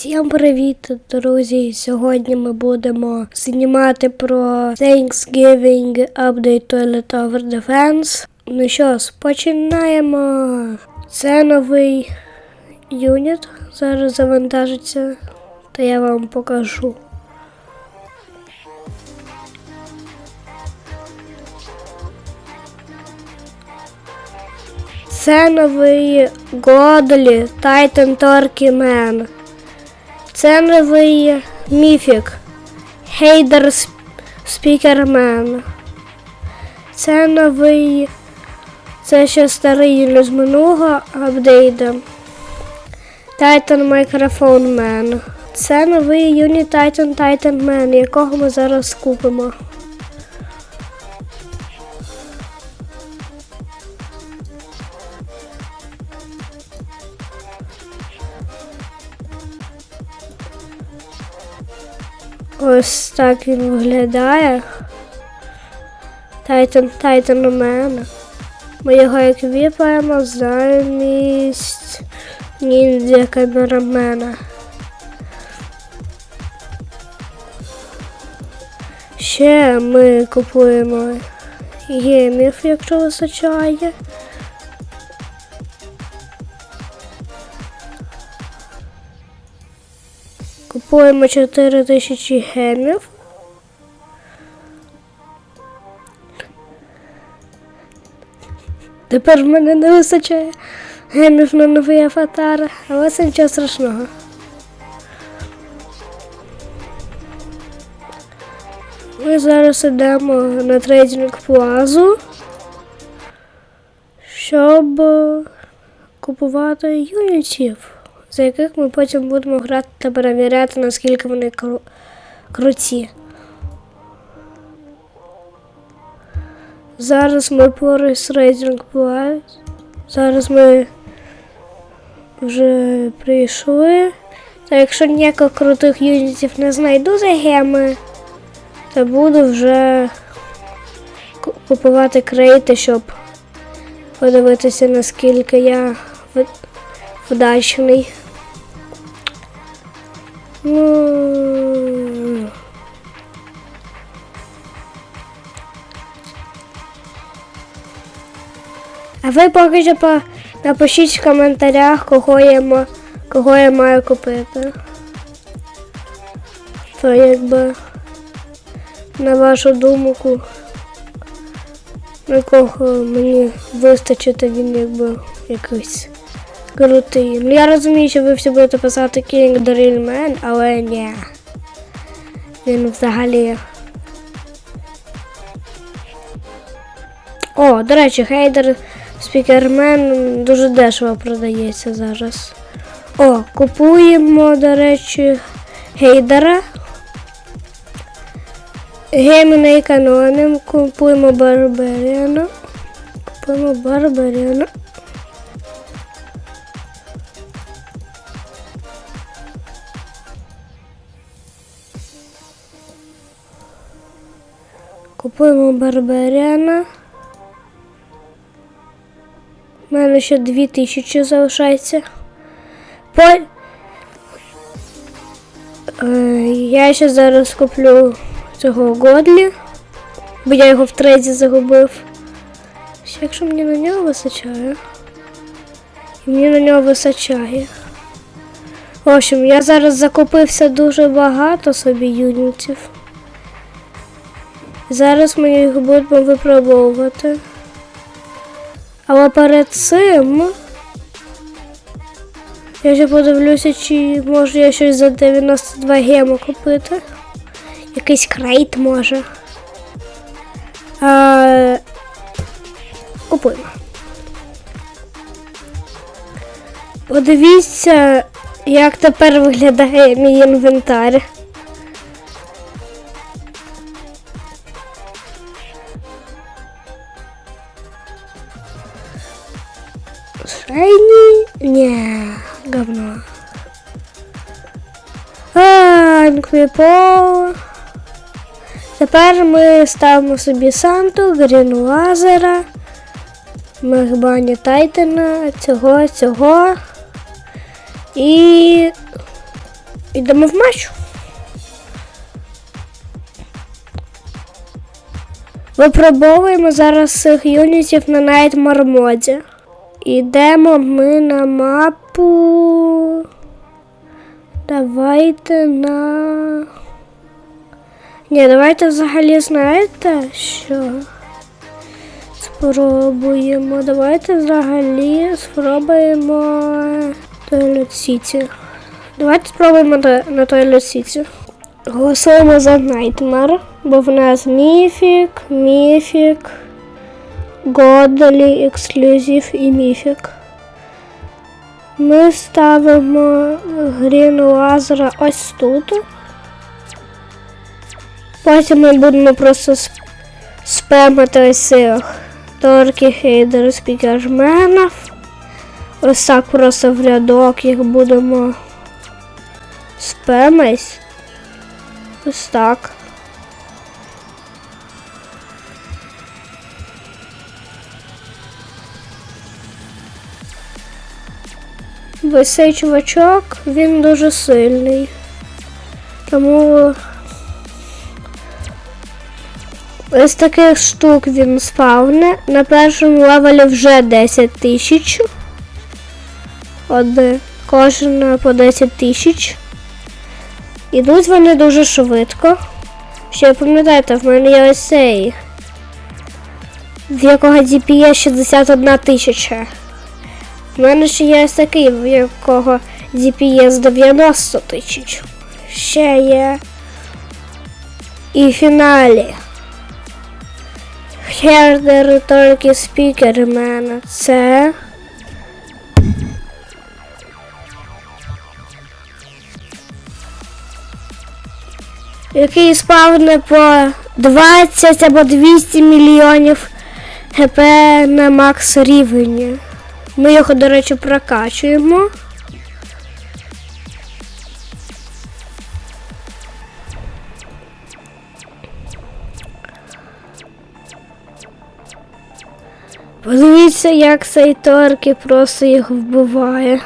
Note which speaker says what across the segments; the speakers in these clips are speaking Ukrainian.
Speaker 1: Всім привіт, друзі! Сьогодні ми будемо знімати про Thanksgiving Update Toilet Tower Defense. Ну що ж, починаємо. Це новий юніт. Зараз завантажиться, та я вам покажу. Це новий Годлі Titan Turkey Man. Це новий міфік Хейдер Спікермен. Це новий. Це ще старий з минулого апдейта. Titan Microphone Man. Це новий юніт Titan Titan Man, якого ми зараз купимо. Ось так він виглядає. Тайтан Тайтан у мене. Ми його як віпаємо замість ніндзя камерамена. Ще ми купуємо гемів, якщо вистачає. Купуємо 4000 гемів. Тепер в мене не вистачає гемів на новий аватар, але це нічого страшного. Ми зараз йдемо на трейдинг плазу, щоб купувати юнітів за яких ми потім будемо грати та перевіряти, наскільки вони кру- круті. Зараз ми поруч Racing Plus. Зараз ми вже прийшли. Та якщо ніяких крутих юнітів не знайду за геми, то буду вже купувати крейти, щоб подивитися, наскільки я вдачний. А ви поки що по- напишіть в коментарях, кого я, ма- кого я маю купити. То якби на вашу думку, на кого мені вистачить, він якби якийсь крутий. Ну я розумію, що ви всі будете писати King the Real Man, але ні. Він взагалі. О, до речі, хейдер спікермен дуже дешево продається зараз. О, купуємо, до речі, гейдера. Гейми не економимо, купуємо Барбаріана. Купуємо Барбаріана. Купуємо Барбаріана. У мене ще 2000 залишається. По... Е, я ще зараз куплю цього Годлі, бо я його в трейді загубив. Якщо мені на нього вистачає. Мені на нього вистачає. В общем, я зараз закупився дуже багато собі юнітів. Зараз ми їх будемо випробовувати. Але перед цим я ще подивлюся, чи можу я щось за 92 гема купити. Якийсь крейт може. А... Купуємо. Подивіться, як тепер виглядає мій інвентар. Шайні? Ні, говно. А, Квіпо. Тепер ми ставимо собі Санту, Грін Лазера, Мехбані Тайтана, цього, цього. І Йдемо в матч. Випробовуємо зараз цих юнітів на Nightmare моді. Йдемо ми на мапу. Давайте на. Ні, давайте взагалі знаєте що? Спробуємо. Давайте взагалі спробуємо Toilet City. Давайте спробуємо на Toilet City. Голосуємо за Nightmare, бо в нас міфік, міфік, Годлі, ексклюзив і міфік. Ми ставимо Грін Лазера ось тут. Потім ми будемо просто сп- спамити ось цих торки, хейдер, спікерменів. Ось так просто в рядок їх будемо спамить. Ось так. Ось цей чувачок, він дуже сильний. Тому ось таких штук він спавне. На першому левелі вже 10 тисяч. Одне. Кожен по 10 тисяч. Ідуть вони дуже швидко. Ще пам'ятаєте, в мене є ось цей, в якого DPS 61 тисяча. В мене ще є ось такий, в якого DPS 90 тисяч. Ще є. І фіналі. Хердер тільки спікер в мене. Це. який спавне по 20 або 200 мільйонів ГП на макс рівні. Ми його, до речі, прокачуємо. Подивіться, як цей торки просто їх вбиває.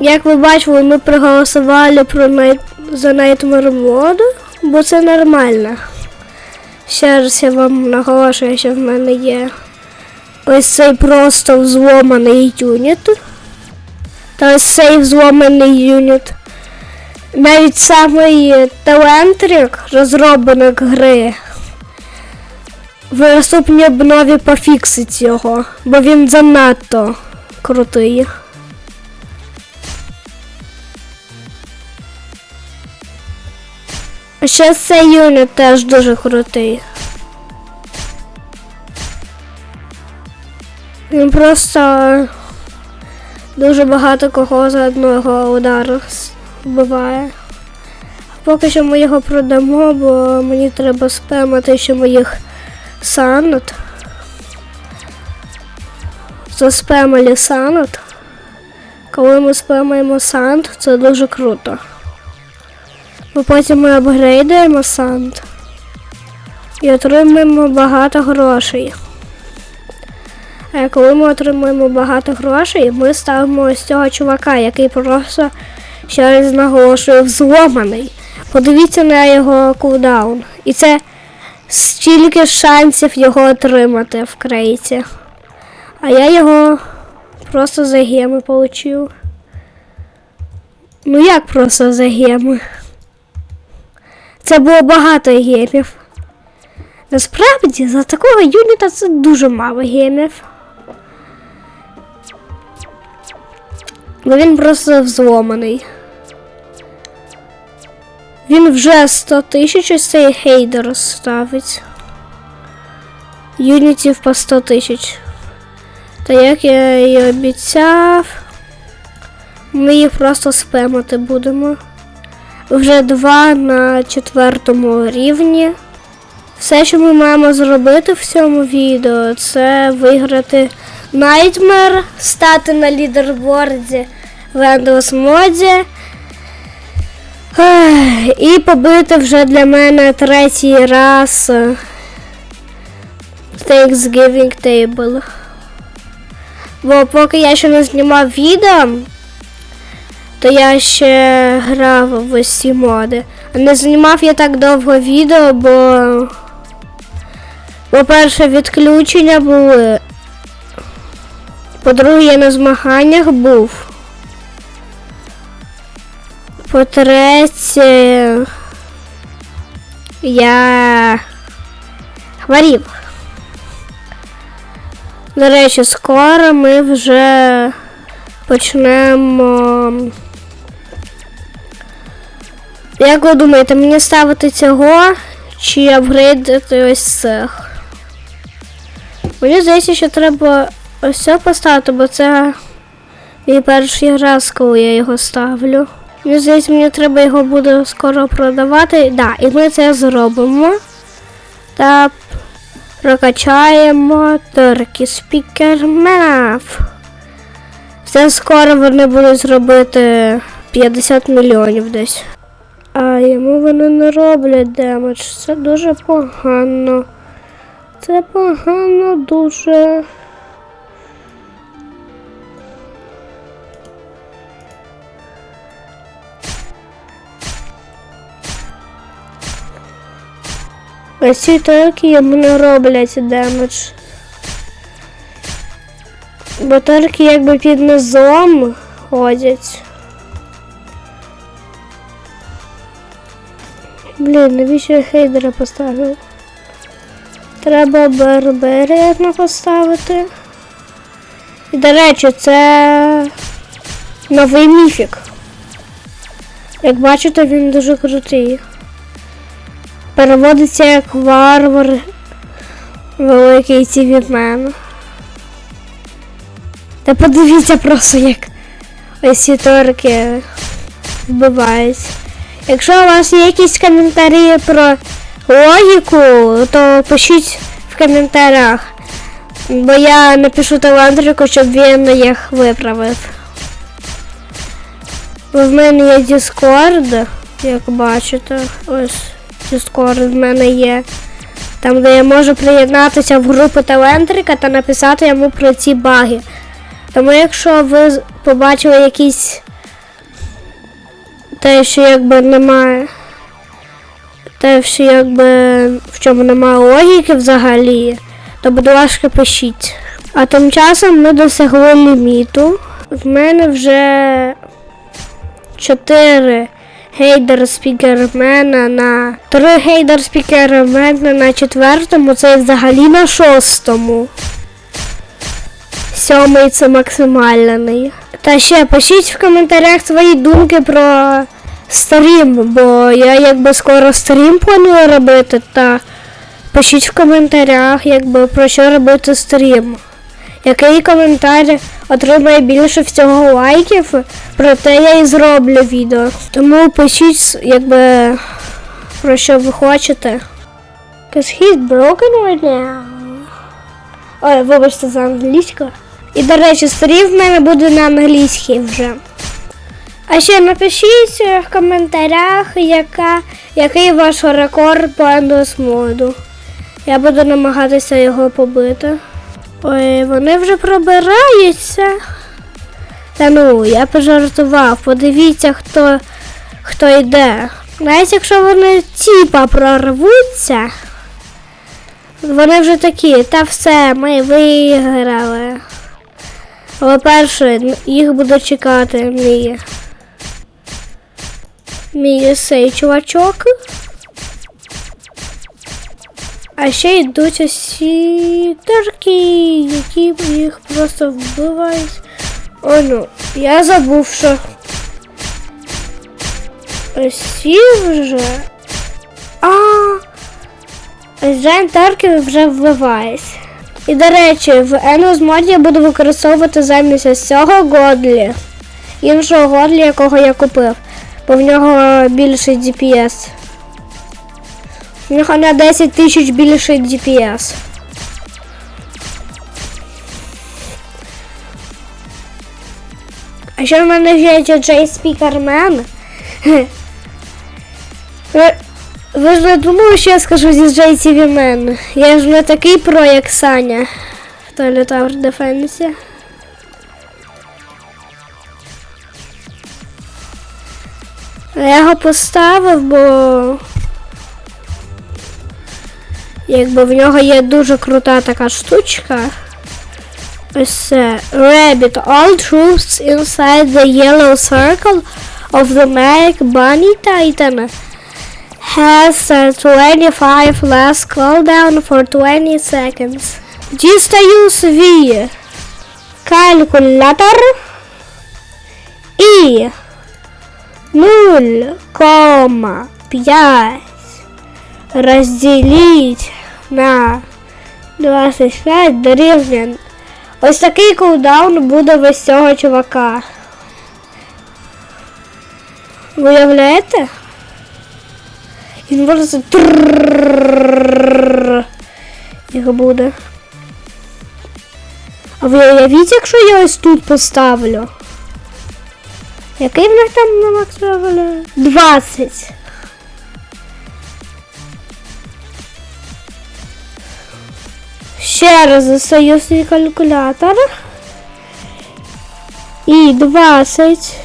Speaker 1: Як ви бачили, ми проголосували про най... за Nightmare моду, бо це нормально. Ще раз я вам наголошую, що в мене є ось цей просто взломаний юніт. Та ось цей взломаний юніт. Навіть самий талентрик, розробник гри, в наступній обнові пофіксить його, бо він занадто крутий. Ще цей юніт теж дуже крутий. Він просто дуже багато кого за одного удару вбиває. Поки що ми його продамо, бо мені треба спемати ще моїх санот. Заспемали санот. Коли ми спемаємо сант, це дуже круто. Бо потім ми апгрейдуємо сант і отримуємо багато грошей. А коли ми отримуємо багато грошей, ми ставимо ось цього чувака, який просто ще раз наголошую, взломаний. Подивіться на його кулдаун. І це стільки шансів його отримати в крейті. А я його просто за геми получив. Ну як просто за геми? Це було багато гемів. Насправді, за такого юніта це дуже мало гемів. Бо він просто взломаний. Він вже 100 тисяч ось цей хейдер ставить. Юнітів по 100 тисяч. Та як я і обіцяв, ми їх просто спемати будемо. Вже два на четвертому рівні. Все, що ми маємо зробити в цьому відео, це виграти Nightmare, стати на лідерборді Endless моді. І побити вже для мене третій раз Thanksgiving Table. Бо поки я ще не знімав відео, то я ще грав в усі моди. А не знімав я так довго відео, бо, по-перше, відключення були. По-друге, я на змаганнях був. По-третє, я хворів. До речі, скоро ми вже почнемо. Як ви думаєте, мені ставити цього чи апгрейдити ось цих? Мені здається, що треба ось це поставити, бо це мій перший раз, коли я його ставлю. Мені здається, мені треба його буде скоро продавати. Да, і ми це зробимо. Та прокачаємо торки спікерменів. Все скоро вони будуть зробити 50 мільйонів десь. А йому вони не роблять демедж. Це дуже погано. Це погано дуже. Ось ці торки йому не роблять демедж. Бо торки якби під низом ходять. Блін, навіщо я хейдера поставив? Треба барберіана поставити. І, до речі, це новий міфік. Як бачите, він дуже крутий. Переводиться як варвар великий цівімен. Та подивіться просто, як ось ці торки вбиваються. Якщо у вас є якісь коментарі про логіку, то пишіть в коментарях. Бо я напишу талантрику, щоб він їх виправив. Бо в мене є Discord, як бачите. Ось Discord в мене є. Там, де я можу приєднатися в групу талентрика та написати йому про ці баги. Тому якщо ви побачили якісь те, що якби немає. Те, що якби в чому немає логіки взагалі, то будь ласка пишіть. А тим часом ми досягли ліміту. В мене вже 4 гейдер спікермена на 3 гейдер спікермена на четвертому, це взагалі на шостому. Сьомий це максимальний. Та ще пишіть в коментарях свої думки про стрім, бо я якби скоро стрім планую робити, та пишіть в коментарях, якби про що робити стрім. Який коментар отримає більше всього лайків, про те я і зроблю відео. Тому пишіть, якби про що ви хочете. Cause he's broken right now. Ой, вибачте за англійську. І, до речі, стрім в мене буде на англійській вже. А ще напишіть в коментарях, яка, який ваш рекорд по ендосмоду. Я буду намагатися його побити. Ой, вони вже пробираються. Та ну, я пожартував. Подивіться, хто, хто йде. Навіть якщо вони тіпа прорвуться, вони вже такі, та все, ми виграли. Але перше, їх буде чекати мій. Мій сей чувачок. А ще йдуть усі торки, які їх просто вбивають. О, ну, я забув, що. Усі вже. А. Ось Джайн вже вбивається. І до речі, в Енос моді я буду використовувати замість ось цього Годлі. Іншого Годлі, якого я купив. Бо в нього більший DPS нього на 10 тисяч більше DPS. А ще в мене є Джей Спікермен. Ви ж не думали, що я скажу зі JTV Man? Я ж не такий про, як Саня. В Tower Defense. Я його поставив, бо... Якби в нього є дуже крута така штучка. Ось це. Rabbit. All troops inside the yellow circle of the Magic Bunny Titan has 25 less cooldown for 20 seconds. Дістаю свій калькулятор і 0,5 разделить на 25 дорівнює. Ось такий кулдаун буде весь цього чувака. Ви уявляєте? Він просто його буде. А ви уявіть, якщо я ось тут поставлю? Який в них там на максимум? 20. Ще раз свій калькулятор. І 20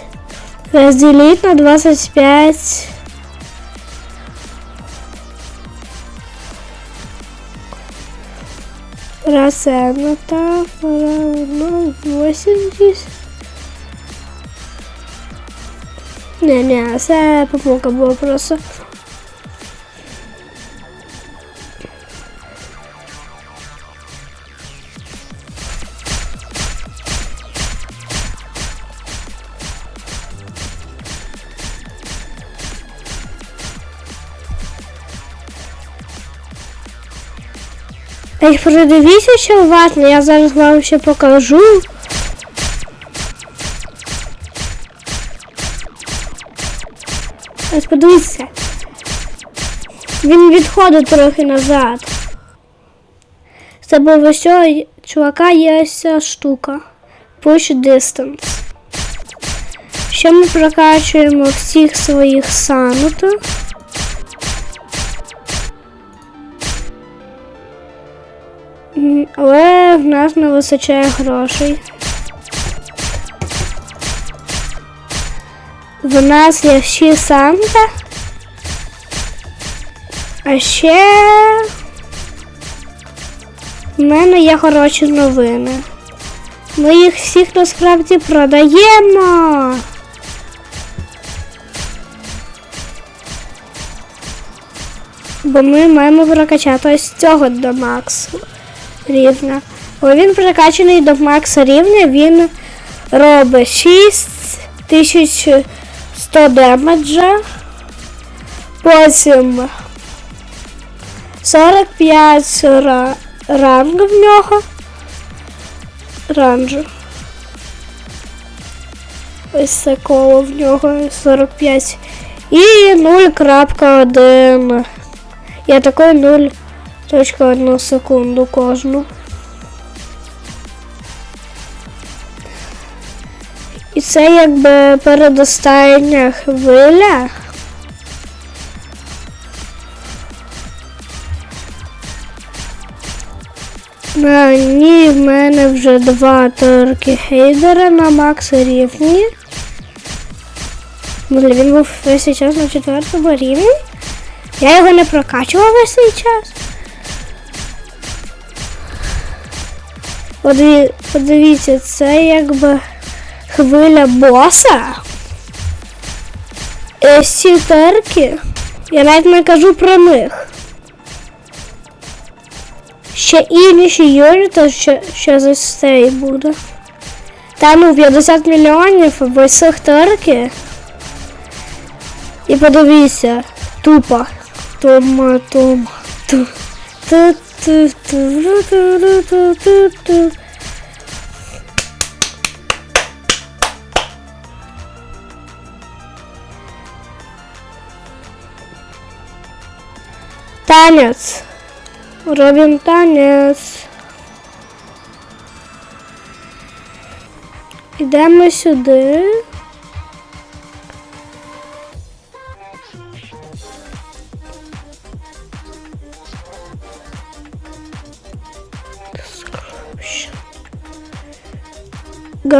Speaker 1: разделить на 25. Процента равно 80. Не, не, це помилка була просто. Ей, продивіться, що уважно, я зараз вам ще покажу. Ось подивіться. Він відходить трохи назад. Це був ось чувака є ця штука. Push distance. Ще ми прокачуємо всіх своїх сануту. Але в нас не вистачає грошей. В нас є ще Санта. А ще в мене є хороші новини. Ми їх всіх насправді продаємо. Бо ми маємо прокачати ось цього до максу рівня. Бо він прокачаний до макса рівня, він робить 6100 демеджа. Потім 45 ранг в нього. Ранжу. Ось це коло в нього 45. І 0.1. Я такой 0.1 секунду кожну. І це якби передостання хвиля. На ній в мене вже два торки хейдера на макс рівні. Він був весь час на четвертому рівні. Я його не прокачував весь час. Подивіться, це якби хвиля боса. Ці. Я навіть не кажу про них. Ще інші юніти, що, що за цей буде. Та ну 50 мільйонів цих терки. І подивіться, тупо. Тома, тома, ту. Ту, Танець. Робимо танець. Йдемо сюди.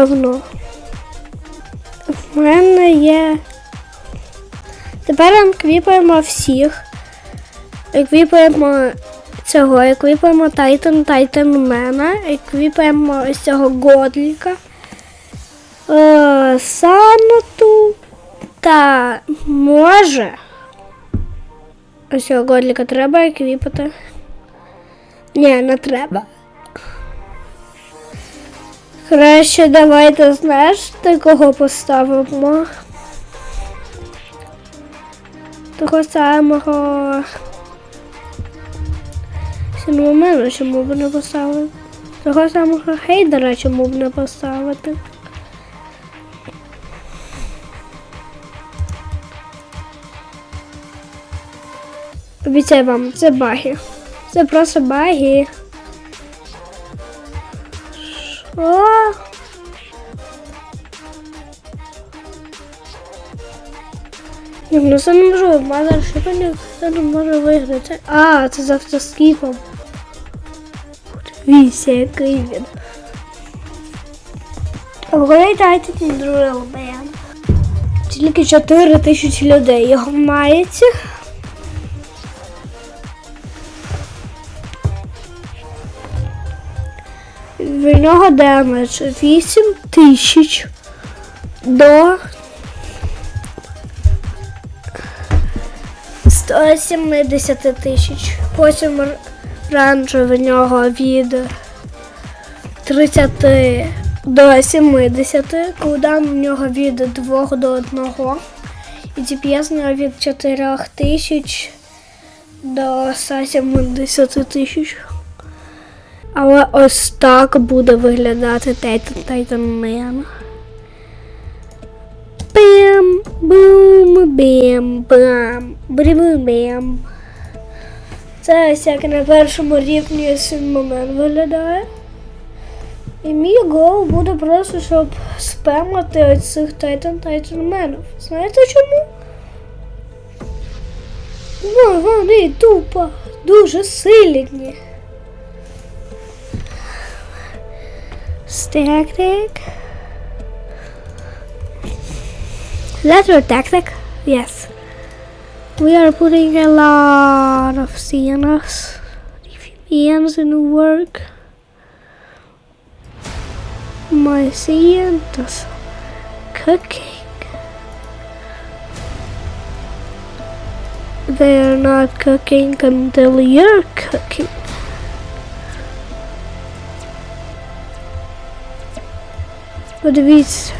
Speaker 1: Говно. В мене є Тепер еквіпуємо всіх. Еквіпуємо цього, еквіпуємо Тайтан Тайтанмена, еквіпуємо ось цього Годліка. Е, Санату. Та може. Ось цього Годліка треба еквіпати. Ні, не треба. Краще давайте, знаєш, ти кого поставимо? Того самого Сіномена чому б не поставити? Того самого Хейдера чому б не поставити? Обіцяю вам, це баги. Це просто баги. Ні, ну це не можу, мазер шипаник, це не може виграти. А, це з автоскіпом. Віся, який він. Вгадайте Drill Man. Тільки 4 тисячі людей його мається. Нього демедж 8 тисяч до 170 тисяч. Потім р- ранж в нього від 30 до 70, кулдаун в нього від 2 до 1. І DPS в нього від 4 тисяч до 170 тисяч. Але ось так буде виглядати Man. Бам, бум, бам, бам, брим, бам. Це ось як на першому рівні момент виглядає. І мій гол буде просто, щоб спемати ось цих Titan Titan. Знаєте чому? Бо вони тупо дуже сильні. Tactic. That's your tactic? Yes. We are putting a lot of CNS VPNs in work. My CN does cooking. They are not cooking until you're cooking. Подивіться,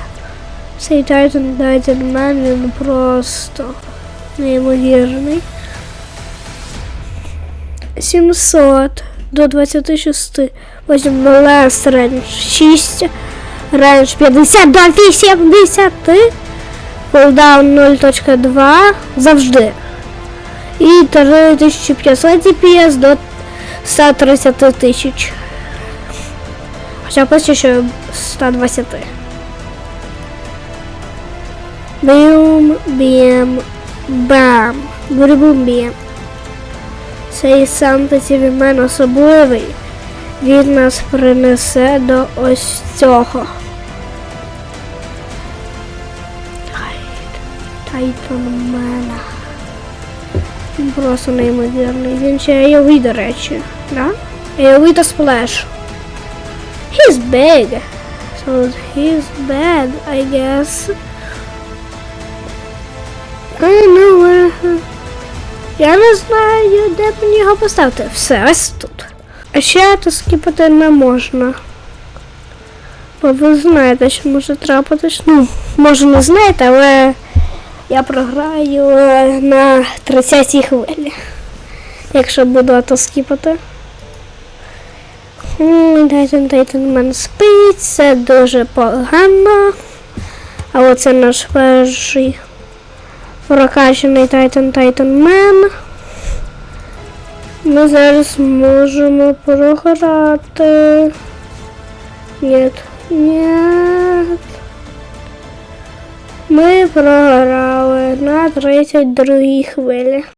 Speaker 1: цей Titan Titan Man, він просто неймовірний. 700 до 26. Потім Last Range 6. Range 50 до 80. Cooldown 0.2 завжди. І 3500 DPS до 130 тисяч. Хоча пише, що 120. Бім, бім, бам. Бурбум бім. Цей сантитів мен особливий. Він нас принесе до ось цього. Тайтанмена. Він просто неймовірний. Він ще AOV, до речі. Да? AOV та сплеш. He's big. So he's bad, I guess. I don't know. Я не знаю, де б його поставити. Все, ось тут. А ще то скіпати не можна. Бо ви знаєте, що може трапитись. Ну, може не знаєте, але я програю е, на 30-й хвилі. Якщо буду ато скіпати. Тайтан Тайтан Мен спить, це дуже погано. Але це наш перший прокачаний Тайтан Тайтан Мен. Ми зараз можемо програти. Ні. Ні. Ми програли на 32 хвилі.